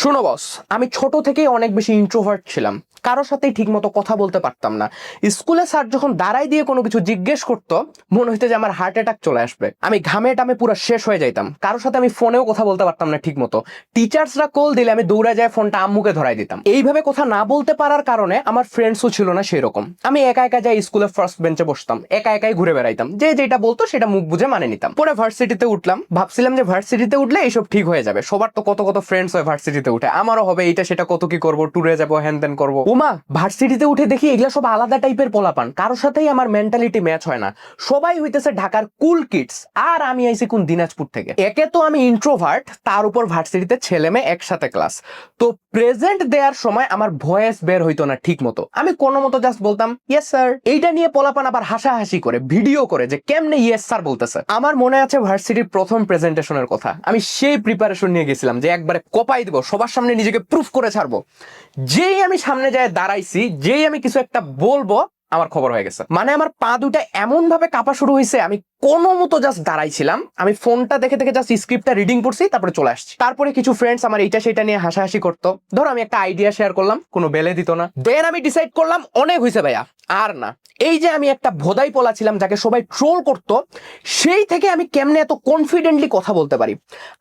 শোনো বস আমি ছোট থেকেই অনেক বেশি ইন্ট্রোভার্ট ছিলাম। কারোর সাথেই ঠিকমতো কথা বলতে পারতাম না। স্কুলে স্যার যখন দাঁড়াই দিয়ে কোনো কিছু জিজ্ঞেস করতো, মনে হইতো যে আমার হার্ট অ্যাটাক চলে আসবে। আমি ঘামে টামে পুরো শেষ হয়ে যাইতাম। কারোর সাথে আমি ফোনেও কথা বলতে পারতাম না ঠিকমতো। টিচার্সরা কল দিলে আমি দৌড়ে যায় ফোনটা আম্মুকে ধরাই দিতাম। এইভাবে কথা না বলতে পারার কারণে আমার ফ্রেন্ডসও ছিল না সেরকম। আমি একা একা যাই স্কুলে ফার্স্ট বেঞ্চে বসতাম। একা একাই ঘুরে বেড়াইতাম। যে যেটা বলতো সেটা মুখ বুঝে মানে নিতাম। পরে ভার্সিটিতে উঠলাম। ভাবছিলাম যে ভার্সিটিতে উঠলে এইসব ঠিক হয়ে যাবে। সবার তো কত কত ফ্রেন্ডস হয় ভার্সিটিতে উঠে। আমারও হবে এইটা, সেটা কত কি করব? ট্যুরে যাব হ্যান ত্যান করব। উমা ভার্সিটিতে উঠে দেখি এগুলা সব আলাদা টাইপের পোলাপান। কারোর সাথেই আমার মেন্টালিটি ম্যাচ হয় না। সবাই হইতেছে ঢাকার কুল কিডস আর আমি আইছি কোন দিনাজপুর থেকে। একে তো আমি ইন্ট্রোভার্ট তার উপর ভার্সিটিতে ছেলে মেয়ে একসাথে ক্লাস তো প্রেজেন্ট দেওয়ার সময় আমার ভয়েস বের হইতো না ঠিক মতো। আমি কোনো মতো জাস্ট বলতাম ইয়েস স্যার এইটা নিয়ে পোলাপান আবার হাসাহাসি করে ভিডিও করে যে কেমনে ইয়েস স্যার বলতেছে। আমার মনে আছে ভার্সিটির প্রথম প্রেজেন্টেশনের কথা। আমি সেই প্রিপারেশন নিয়ে গেছিলাম যে একবারে কপাই দিব সবার সামনে নিজেকে প্রুফ করে ছাড়বো। যেই আমি সামনে যায় দাঁড়াইছি, যেই আমি কিছু একটা বলব, আমার খবর হয়ে গেছে। মানে আমার পা দুটা এমন ভাবে কাঁপা শুরু হয়েছে আমি কোনো মতো জাস্ট দাঁড়াইছিলাম। আমি ফোনটা দেখে দেখে জাস্ট স্ক্রিপ্টটা রিডিং করছি, তারপরে চলে আসছি। তারপরে কিছু ফ্রেন্ডস আমার এইটা সেটা নিয়ে হাসাহাসি করতো। ধরো আমি একটা আইডিয়া শেয়ার করলাম, কোনো বেলে দিত না। দেন আমি ডিসাইড করলাম, অনেক হয়েছে ভাইয়া, আর না। এই যে আমি একটা ভোদাই পোলা ছিলাম, যাকে সবাই ট্রোল করতো, সেই থেকে আমি কেমনে এত কনফিডেন্টলি কথা বলতে পারি?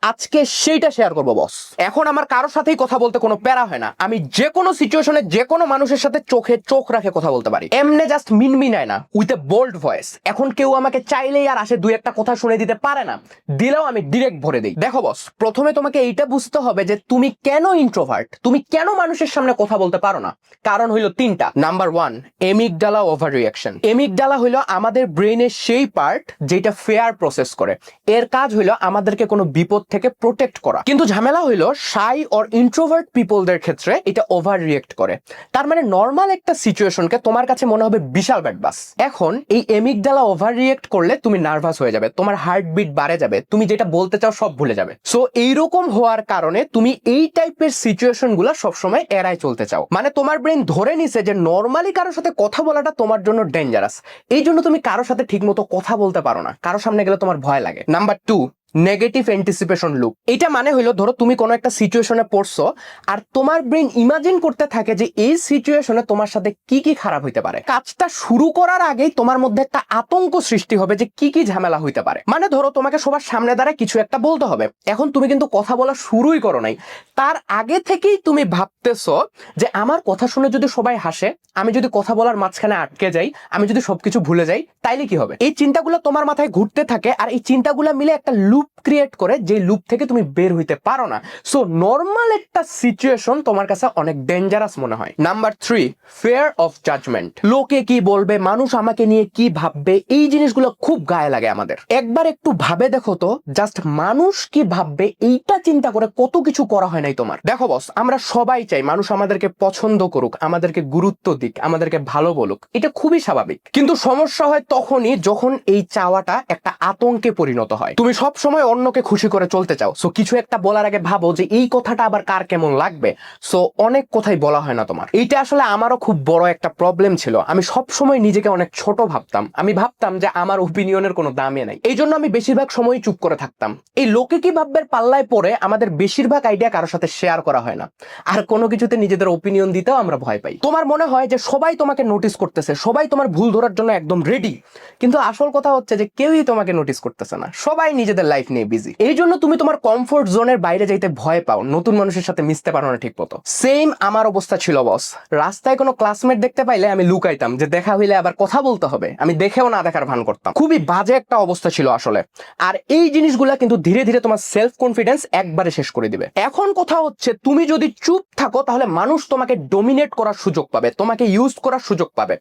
আজকে সেইটা শেয়ার করব বস এখন আমার কারোর সাথেই কথা বলতে কোনো প্যারা হয় না। আমি যে কোনো সিচুয়েশনে যে কোনো মানুষের সাথে চোখে চোখ রাখে কথা বলতে পারি। এমনে জাস্ট মিনমিনায় না উইথ এ বোল্ড ভয়েস এখন কেউ আমাকে চাইলেই আর আসে দুই একটা কথা শুনে দিতে পারে না। দিলেও আমি ডিরেক্ট ভরে দিই। দেখো বস প্রথমে তোমাকে এইটা বুঝতে হবে যে তুমি কেন ইন্ট্রোভার্ট তুমি কেন মানুষের সামনে কথা বলতে পারো না? কারণ হইল তিনটা। Number one amygdala over reaction amygdala হইল আমাদের ব্রেনের সেই পার্ট যেটা ফেয়ার প্রসেস করে। এর কাজ হইল আমাদেরকে কোনো বিপদ থেকে প্রোটেক্ট করা। কিন্তু ঝামেলা হইল সাই অর ইন্ট্রোভার্ট পিপলদের ক্ষেত্রে এটা ওভার রিয়েক্ট করে। তার মানে নর্মাল একটা সিচুয়েশনকে তোমার কাছে মনে হবে বিশাল ব্যাট বাস এখন এই এমিকডালা ওভার রিয়েক্ট করলে তুমি নার্ভাস হয়ে যাবে, তোমার হার্টবিট বাড়ে যাবে, তুমি যেটা বলতে চাও সব ভুলে যাবে। সো এইরকম হওয়ার কারণে তুমি এই টাইপের সিচুয়েশনগুলা সবসময় এড়ায় চলতে চাও। মানে তোমার ব্রেন ধরে নিছে যে নর্মালি কারোর সাথে কথা বলাটা তোমার জন্য ডেঞ্জারাস এই জন্য তুমি কারোর সাথে ঠিক মতো কথা বলতে পারো না। কারোর সামনে গেলে তোমার ভয় লাগে। Number two negative anticipation loop এটা মানে হইল ধরো তুমি কোনো একটা সিচুয়েশনে পড়ছো, আর তোমার ব্রেন ইমাজিন করতে থাকে যে এই সিচুয়েশনে তোমার সাথে কি কি খারাপ হইতে পারে। কাজটা শুরু করার আগেই তোমার মধ্যে একটা আতঙ্ক সৃষ্টি হবে যে কি কি ঝামেলা হইতে পারে। মানে ধরো তোমাকে সবার সামনে দ্বারা কিছু একটা বলতে হবে। এখন তুমি কিন্তু কথা বলা শুরুই করো নাই। তার আগে থেকেই তুমি ভাবতেছো যে আমার কথা শুনে যদি সবাই হাসে, আমি যদি কথা বলার মাঝখানে আটকে যাই, আমি যদি সবকিছু ভুলে যাই, তাইলে কি হবে? এই চিন্তাগুলো তোমার মাথায় ঘুরতে থাকে, আর এই চিন্তাগুলো মিলে একটা লুপ ক্রিয়েট করে যে লুপ থেকে তুমি বের হইতে পারো না। সো নর্মাল একটা সিচুয়েশন তোমার কাছে অনেক ডেঞ্জারাস মনে হয়। Number three fear of judgment লোকে কি বলবে, মানুষ আমাকে নিয়ে কি ভাববে, এই জিনিসগুলো খুব গায়ে লাগে আমাদের। একবার একটু ভাবে দেখো তো জাস্ট মানুষ কি ভাববে, এইটা চিন্তা করে কত কিছু করা হয় নাই তোমার। দেখো বস আমরা সবাই চাই মানুষ আমাদেরকে পছন্দ করুক, আমাদেরকে গুরুত্ব দিক, আমাদেরকে ভালো বলুক। এটা খুবই স্বাভাবিক। কিন্তু সমস্যা হয় তখনই যখন এই চাওয়াটা একটা আতঙ্কে পরিণত হয়। তুমি সব সময় অন্যকে খুশি করে চলতে চাও। সো কিছু একটা বলার আগে ভাবো যে এই কথাটা আবার কার কেমন লাগবে। সো অনেক কথাই বলা হয় না তোমার। এইটা আসলে আমারও খুব বড় একটা প্রবলেম ছিল। আমি সব সময় নিজেকে অনেক ছোট ভাবতাম। আমি ভাবতাম যে আমার ওপিনিয়নের কোনো দামই নাই। এই জন্য আমি বেশিরভাগ সময় চুপ করে থাকতাম। এই লোকে কি ভাববে পাল্লায় পড়ে আমাদের বেশিরভাগ আইডিয়া কারোর সাথে শেয়ার করা হয় না। আর কোনো কিছুতে নিজেদের ওপিনিয়ন দিতেও আমরা ভয় পাই। তোমার মনে হয় যে সবাই তোমাকে নোটিস করতেছে, সবাই তোমার ভুল ধরার জন্য একদম রেডি কিন্তু আসল কথা হচ্ছে যে কেউই তোমাকে নোটিস করতেছে না। সবাই নিজেদের লাইফ নিয়ে বিজি এই জন্য তুমি তোমার কমফোর্ট জোনের বাইরে যাইতে ভয় পাও, নতুন মানুষের সাথে মিশতে পারো না ঠিক মতো সেম আমার অবস্থা ছিল বস রাস্তায় কোনো ক্লাসমেট দেখতে পাইলে আমি লুকাইতাম যে দেখা হইলে আবার কথা বলতে হবে। আমি দেখেও না দেখার ভান করতাম। খুবই বাজে একটা অবস্থা ছিল আসলে। আর এই জিনিসগুলা কিন্তু ধীরে ধীরে তোমার সেলফ কনফিডেন্স একবারে শেষ করে দিবে। এখন কথা হচ্ছে, তুমি যদি চুপ থাকো, তাহলে মানুষ তোমাকে ডোমিনেট করার সুযোগ পাবে, তোমাকে ইউজ করার সুযোগ পাবে।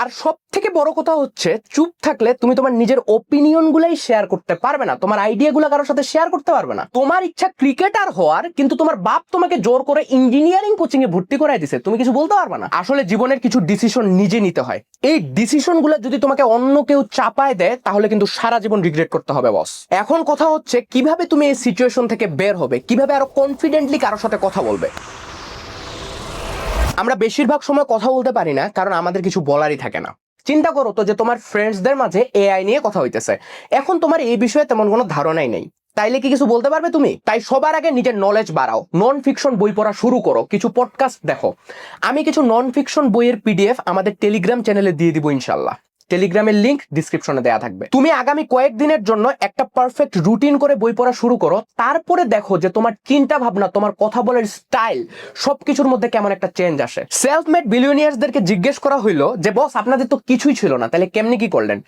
আর সব থেকে বড় কথা হচ্ছে, চুপ থাকলে তুমি তোমার নিজের ওপিনিয়ন গুলাই শেয়ার করতে পারবে না, তোমার আইডিয়া গুলো কারোর সাথে শেয়ার করতে পারবে না। তোমার ইচ্ছা ক্রিকেটার হওয়ার, কিন্তু তোমার বাপ তোমাকে জোর করে ইঞ্জিনিয়ারিং কোচিং এ ভর্তি করাই দিছে, তুমি কিছু বলতে পারবে না? আসলে জীবনের কিছু ডিসিশন নিজে নিতে হয়। এই ডিসিশনগুলো যদি তোমাকে অন্য কেউ চাপায় দেয়, তাহলে কিন্তু সারা জীবন রিগ্রেট করতে হবে বস এখন কথা হচ্ছে, কীভাবে তুমি এই সিচুয়েশন থেকে বের হবে? কীভাবে আরও কনফিডেন্টলি কারোর সাথে কথা বলবে? আমরা বেশিরভাগ সময় কথা বলতে পারি না, কারণ আমাদের কিছু বলারই থাকে না। চিন্তা করো তো যে তোমার ফ্রেন্ডসদের মাঝে এআই নিয়ে কথা হইতেছে। এখন তোমার এই বিষয়ে তেমন কোনো ধারণাই নেই। তাইলে কি কিছু বলতে পারবে তুমি? তাই সবার আগে নিজের নলেজ বাড়াও। নন ফিকশন বই পড়া শুরু করো। কিছু পডকাস্ট দেখো। আমি কিছু নন ফিকশন বইয়ের পিডিএফ আমাদের টেলিগ্রাম চ্যানেলে দিয়ে দিব ইনশাল্লাহ। টেলিগ্রামের লিংক ডিসক্রিপশনে দেওয়া থাকবে। তুমি আগামী কয়েকদিনের জন্য একটা পারফেক্ট রুটিন করে বই পড়া শুরু করো, তারপরে দেখো যে তোমার চিন্তা ভাবনা, তোমার কথা বলার স্টাইল সবকিছুর মধ্যে কেমন একটা চেঞ্জ আসে। সেলফ মেড বিলিয়নিয়ার্সদেরকে জিজ্ঞেস করা হইল যে, বস, আপনাদের তো কিছুই ছিল না, তাহলে কেমনি কি করলেন?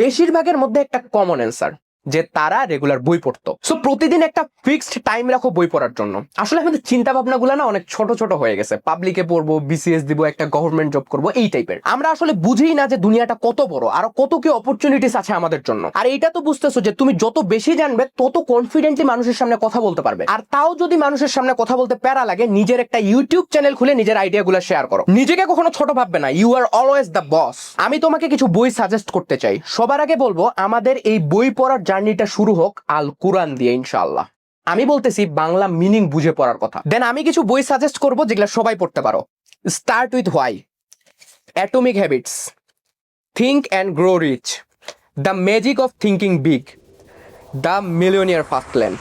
বেশিরভাগের মধ্যে একটা কমন অ্যান্সার যে তারা রেগুলার বই পড়তো। সো প্রতিদিন একটা ফিক্সড টাইম রাখো বই পড়ার জন্য। আসলে আমাদের চিন্তা ভাবনাগুলো না অনেক ছোট ছোট হয়ে গেছে। পাবলিকে পড়ব বিসিএস দিব, একটা গভর্নমেন্ট জব করব, এই টাইপের আমরা আসলে বুঝেই না যে দুনিয়াটা কত বড়, আর কত কি অপরচুনিটিস আছে আমাদের জন্য। আর এটা তো বুঝতেছো যে তুমি যত বেশি জানবে, তত কনফিডেন্টলি মানুষের সামনে কথা বলতে পারবে। আর তাও যদি মানুষের সামনে কথা বলতে প্যারা লাগে, নিজের একটা ইউটিউব চ্যানেল খুলে নিজের আইডিয়াগুলো শেয়ার করো। নিজেকে কখনো ছোট ভাববে না। You are always the boss আমি তোমাকে কিছু বই সাজেস্ট করতে চাই। সবার আগে বলব, আমাদের এই বই পড়ার জার্নিটা শুরু হোক আল কুরআন দিয়ে ইনশাল্লাহ আমি বলতেছি, বাংলা মিনিং বুঝে পড়ার কথা। দেন আমি কিছু বই সাজেস্ট করব যেগুলো সবাই পড়তে পারো। Start with why atomic habits think and grow rich the magic of thinking big the millionaire fastlane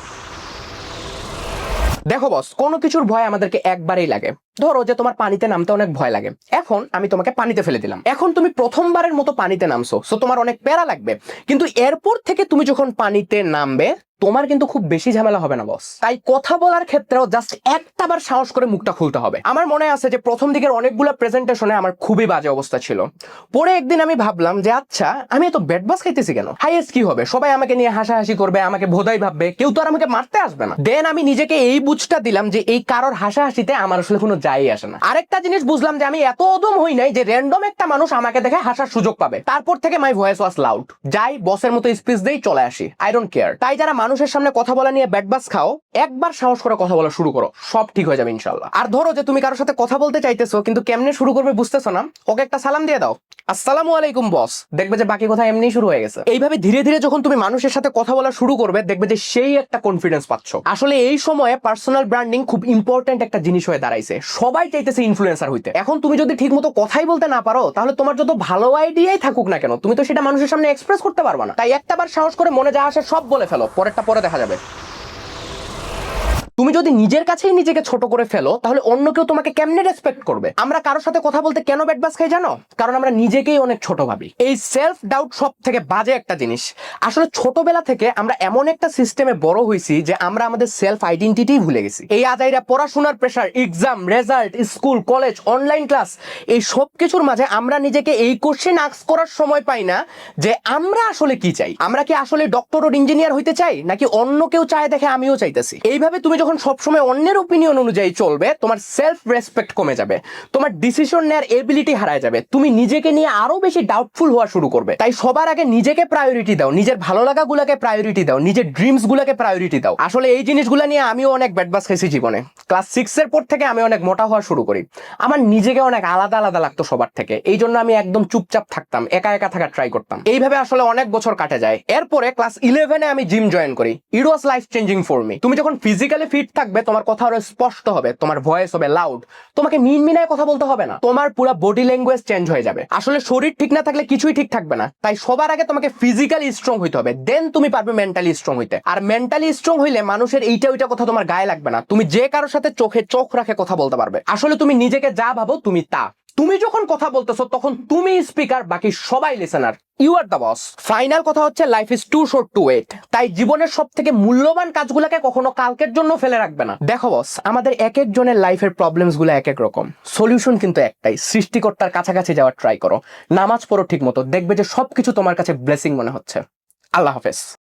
দেখো বস কোনো কিছুর ভয় আমাদেরকে একবারেই লাগে। ধরো যে তোমার পানিতে নামতে অনেক ভয় লাগে। এখন আমি তোমাকে পানিতে ফেলে দিলাম। এখন তুমি প্রথমবারের মতো পানিতে নামছো সো তোমার অনেক প্যারা লাগবে। কিন্তু এরপর থেকে তুমি যখন পানিতে নামবে তোমার কিন্তু খুব বেশি ঝামেলা হবে না বস তাই কথা বলার ক্ষেত্রেও জাস্ট একটাবার সাহস করে মুখটা খুলতে হবে। আমার মনে আছে যে প্রথম দিকের অনেকগুলো প্রেজেন্টেশনে আমার খুবই বাজে অবস্থা ছিল। পরে একদিন আমি ভাবলাম যে আচ্ছা আমি এত ব্যাট বাস খাইতেছি কেন? হাইয়েস্ট কি হবে? সবাই আমাকে নিয়ে হাসাহাসি করবে, আমাকে ভোদাই ভাববে, কেউ তো আর আমাকে মারতে আসবে না। দেন আমি নিজেকে এই বুঝটা দিলাম যে, এই কারোর হাসাহাসিতে আমার আসলে কোনো যাই আসে না। আরেকটা জিনিস বুঝলাম যে, আমি এত অদম হই নাই যে র্যান্ডম একটা মানুষ আমাকে দেখে হাসার সুযোগ পাবে। তারপর থেকে মাই ভয়েস ওয়াজ লাউড যাই বসের মতো স্পিচ দেই চলে আসি। আই ডোন্ট কেয়ার তাই যারা মানুষের সামনে কথা বলা নিয়ে ব্যাটবাস খাও, একবার সাহস করে কথা বলা শুরু করো, সব ঠিক হয়ে যাবে ইনশাল্লাহ আর ধরো যে তুমি কারোর সাথে কথা বলতে চাইতেছো, কিন্তু কেমনে শুরু করবে বুঝতেছো না, ওকে একটা সালাম দিয়ে দাও। আসসালামু আলাইকুম বস দেখবে যে বাকি কথা এমনি শুরু হয়ে গেছে। এইভাবে ধীরে ধীরে যখন তুমি মানুষের সাথে কথা বলা শুরু করবে, দেখবে যে সেই একটা কনফিডেন্স পাচ্ছ। আসলে এই সময়ে পার্সোনাল ব্র্যান্ডিং খুব ইম্পর্টেন্ট একটা জিনিস হয়ে দাঁড়াইছে। সবাই চাইতেছে ইনফ্লুয়েন্সার হইতে। এখন তুমি যদি ঠিক মতো কথাই বলতে না পারো, তাহলে তোমার যত ভালো আইডিয়াই থাকুক না কেন, তুমি তো সেটা মানুষের সামনে এক্সপ্রেস করতে পারবে না। তাই একটাবার সাহস করে মনে যা আসে সব বলে ফেলো পরেরটা পরে দেখা যাবে। তুমি যদি নিজের কাছেই নিজেকে ছোট করে ফেলো, তাহলে অন্য কেউ তোমাকে কেমনে রেসপেক্ট করবে? আমরা কারোর সাথে কথা বলতে কেন ব্যাটবাস খাই জানো? কারণ আমরা নিজেকেই অনেক ছোট ভাবি। এই সেলফ ডাউট সব থেকে বাজে একটা জিনিস। আসলে ছোটবেলা থেকে আমরা এমন একটা সিস্টেমে বড় হয়েছি যে আমরা আমাদের সেলফ আইডেন্টিটি ভুলে গেছি। এই আজাইরা পড়াশোনার pressure exam result school college online class এই সব কিছুর মাঝে আমরা নিজেকে এই কোশ্চেন আক্স করার সময় পাই না যে আমরা আসলে কি চাই? আমরা কি আসলে ডক্টর ও ইঞ্জিনিয়ার হইতে চাই? নাকি অন্য কেউ চায় দেখে আমিও চাইতেছি? এইভাবে তুমি সবসময় অন্যের ওপিনিয়ন অনুযায়ী চলবে, তোমার সেলফ রেসপেক্ট কমে যাবে। তোমার ডিসিশন নেওয়ার এবিলিটি হারায় যাবে। তুমি নিজেকে নিয়ে আরও বেশি ডাউটফুল হওয়া শুরু করবে। তাই সবার আগে নিজেকে প্রায়োরিটি দাও। নিজের ভালো লাগাগুলোকে প্রায়োরিটি দাও। নিজের ড্রিমস গুলাকে প্রায়োরিটি দাও। আসলে এই জিনিসগুলো নিয়ে আমিও অনেক ব্যাটবাস খেয়েছি জীবনে। ক্লাস সিক্স এর পর থেকে আমি অনেক মোটা হওয়া শুরু করি। আমার নিজেকে অনেক আলাদা আলাদা লাগতো সবার থেকে। এই জন্য আমি একদম চুপচাপ থাকতাম। একা একা থাকা ট্রাই করতাম। এইভাবে আসলে অনেক বছর কাটে যায়। এরপরে ক্লাস ইলেভেনে আমি জিম জয়েন করি। It was life changing for me তুমি যখন ফিজিক্যালি ফিট থাকবে, তোমার কথা আরও স্পষ্ট হবে, তোমার ভয়েস হবে লাউড তোমাকে মিন মিনায় কথা বলতে হবে না। তোমার পুরো বডি ল্যাঙ্গুয়েজ চেঞ্জ হয়ে যাবে। আসলে শরীর ঠিক না থাকলে কিছুই ঠিক থাকবে না। তাই সবার আগে তোমাকে ফিজিক্যালি স্ট্রং হইতে হবে। দেন তুমি পারবে মেন্টালি স্ট্রং হইতে। আর মেন্টালি স্ট্রং হইলে মানুষের এইটা ওইটা কথা তোমার গায়ে লাগবে না। তুমি যে কারোর সাথে চোখে চোখ রাখে কথা বলতে পারবে। আসলে তুমি নিজেকে যা ভাবো, তুমি তা। তুমি যখন কথা বলতেছো, তখন তুমি স্পিকার বাকি সবাই listener you are the boss final কথা হচ্ছে life is too short to wait তাই জীবনের সব থেকে মূল্যবান কাজগুলোকে কখনো কালকের জন্য ফেলে রাখবে না। দেখো বস আমাদের এক একজনের লাইফের প্রবলেমসগুলো এক এক রকম। সলিউশন কিন্তু একটাই, সৃষ্টিকর্তার কাছাকাছি যাওয়ার ট্রাই করো। নামাজ পড়ো ঠিক মতো দেখবে যে সবকিছু তোমার কাছে ব্লেসিং মনে হচ্ছে। আল্লাহ হাফেজ।